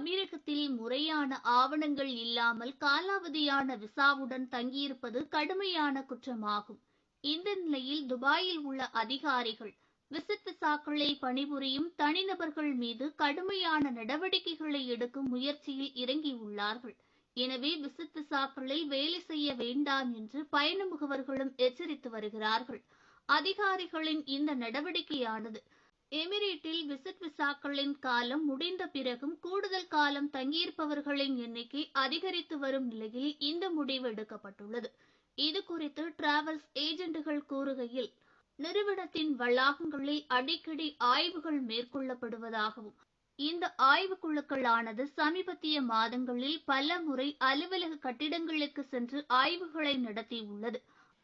தமிழகத்தில் முறையான ஆவணங்கள் இல்லாமல் காலாவதியான விசாவுடன் தங்கியிருப்பது கடுமையான குற்றமாகும். இந்த நிலையில் துபாயில் உள்ள அதிகாரிகள் விசிட் விசாக்களை பணிபுரியும் தனிநபர்கள் மீது கடுமையான நடவடிக்கைகளை எடுக்கும் முயற்சியில் இறங்கியுள்ளார்கள். எனவே விசிட் விசாக்களில் வேலை செய்ய வேண்டாம் என்று பயண முகவர்களும் எச்சரித்து வருகிறார்கள். அதிகாரிகளின் இந்த நடவடிக்கையானது எமிரேட்டில் விசிட் விசாக்களின் காலம் முடிந்த பிறகும் கூடுதல் காலம் தங்கியிருப்பவர்களின் எண்ணிக்கை அதிகரித்து வரும் நிலையில் இந்த முடிவு எடுக்கப்பட்டுள்ளது. இது குறித்து டிராவல்ஸ் ஏஜென்ட்டுகள் கூறுகையில் நிறுவனத்தின் வளாகங்களில் அடிக்கடி ஆய்வுகள் மேற்கொள்ளப்படுவதாகவும் இந்த ஆய்வுக்குழுக்களானது சமீபத்திய மாதங்களில் பல முறை அலுவலக கட்டிடங்களுக்கு சென்று ஆய்வுகளை நடத்தியுள்ளது.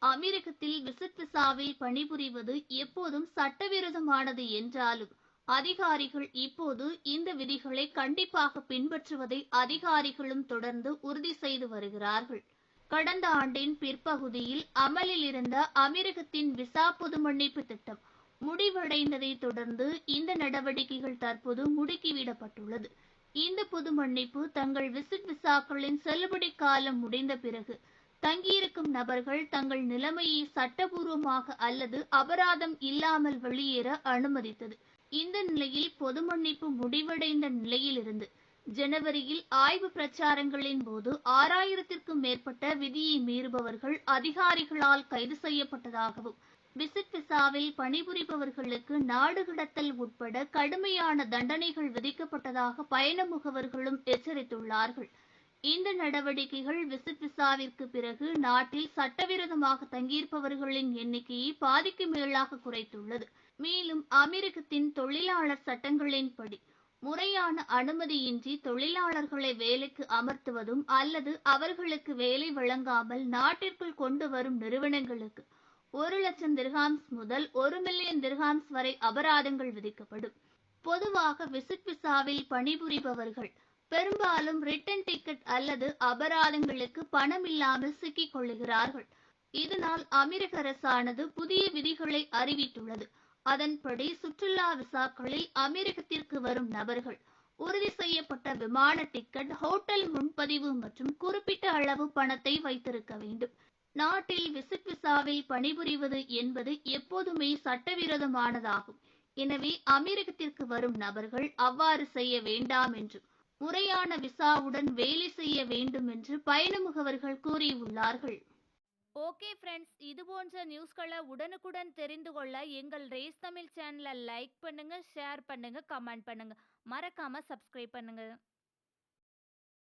அமெரிக்கத்தில் விசிட் விசாவில் பணிபுரிவது எப்போதும் சட்டவிரோதமானது என்றாலும் அதிகாரிகள் இப்போது இந்த விதிகளை கண்டிப்பாக பின்பற்றுவதை அதிகாரிகளும் தொடர்ந்து உறுதி செய்து வருகிறார்கள். கடந்த ஆண்டின் பிற்பகுதியில் அமலில் இருந்த அமெரிக்கத்தின் விசா பொது மன்னிப்பு திட்டம் முடிவடைந்ததை தொடர்ந்து இந்த நடவடிக்கைகள் தற்போது முடுக்கிவிடப்பட்டுள்ளது. இந்த பொது மன்னிப்பு தங்கள் விசிட் விசாக்களின் செல்லுபடி காலம் முடிந்த பிறகு தங்கியிருக்கும் நபர்கள் தங்கள் நிலைமையை சட்டபூர்வமாக அல்லது அபராதம் இல்லாமல் வெளியேற அனுமதித்தது. இந்த நிலையில் பொது மன்னிப்பு முடிவடைந்த நிலையிலிருந்து ஜனவரியில் ஆய்வு பிரச்சாரங்களின் போது ஆறாயிரத்திற்கும் மேற்பட்ட விதியை மீறுபவர்கள் அதிகாரிகளால் கைது செய்யப்பட்டதாகவும் விசிட் விசாவில் பணிபுரிபவர்களுக்கு நாடு கடத்தல் உட்பட கடுமையான தண்டனைகள் விதிக்கப்பட்டதாக பயண முகவர்களும் எச்சரித்துள்ளார்கள். இந்த நடவடிக்கைகள் விசிட் விசாவிற்கு பிறகு நாட்டில் சட்டவிரோதமாக தங்கியிருப்பவர்களின் எண்ணிக்கையை பாதிக்கு மேலாக குறைத்துள்ளது. மேலும் அமெரிக்கத்தின் தொழிலாளர் சட்டங்களின்படி முறையான அனுமதியின்றி தொழிலாளர்களை வேலைக்கு அமர்த்துவதும் அல்லது அவர்களுக்கு வேலை வழங்காமல் நாட்டிற்குள் கொண்டு வரும் நிறுவனங்களுக்கு ஒரு லட்சம் திர்ஹாம்ஸ் முதல் ஒரு மில்லியன் திர்ஹாம்ஸ் வரை அபராதங்கள் விதிக்கப்படும். பொதுவாக விசிட் விசாவில் பணிபுரிபவர்கள் பெரும்பாலும் ரிட்டன் டிக்கெட் அல்லது அபராதங்களுக்கு பணம் இல்லாமல் சிக்கிக் கொள்ளுகிறார்கள். இதனால் அமெரிக்க அரசானது புதிய விதிகளை அறிவித்துள்ளது. அதன்படி சுற்றுலா விசாக்களில் அமெரிக்கத்திற்கு வரும் நபர்கள் உறுதி செய்யப்பட்ட விமான டிக்கெட் ஹோட்டல் முன்பதிவு மற்றும் குறிப்பிட்ட அளவு பணத்தை வைத்திருக்க வேண்டும். நாட்டில் விசிட் விசாவில் பணிபுரிவது என்பது எப்போதுமே சட்டவிரோதமானதாகும். எனவே அமெரிக்கத்திற்கு வரும் நபர்கள் அவ்வாறு செய்ய வேண்டாம் என்று முறையான விசாவுடன் வேலை செய்ய வேண்டும் என்று பயண முகவர்கள் கூறியுள்ளார்கள். ஓகே ஃப்ரெண்ட்ஸ் இது போன்ற நியூஸ்களை உடனுக்குடன் தெரிந்து கொள்ள எங்கள் ரேஸ் தமிழ் சேனலை லைக் பண்ணுங்க ஷேர் பண்ணுங்க கமெண்ட் பண்ணுங்க. மறக்காம சப்ஸ்கிரைப் பண்ணுங்க.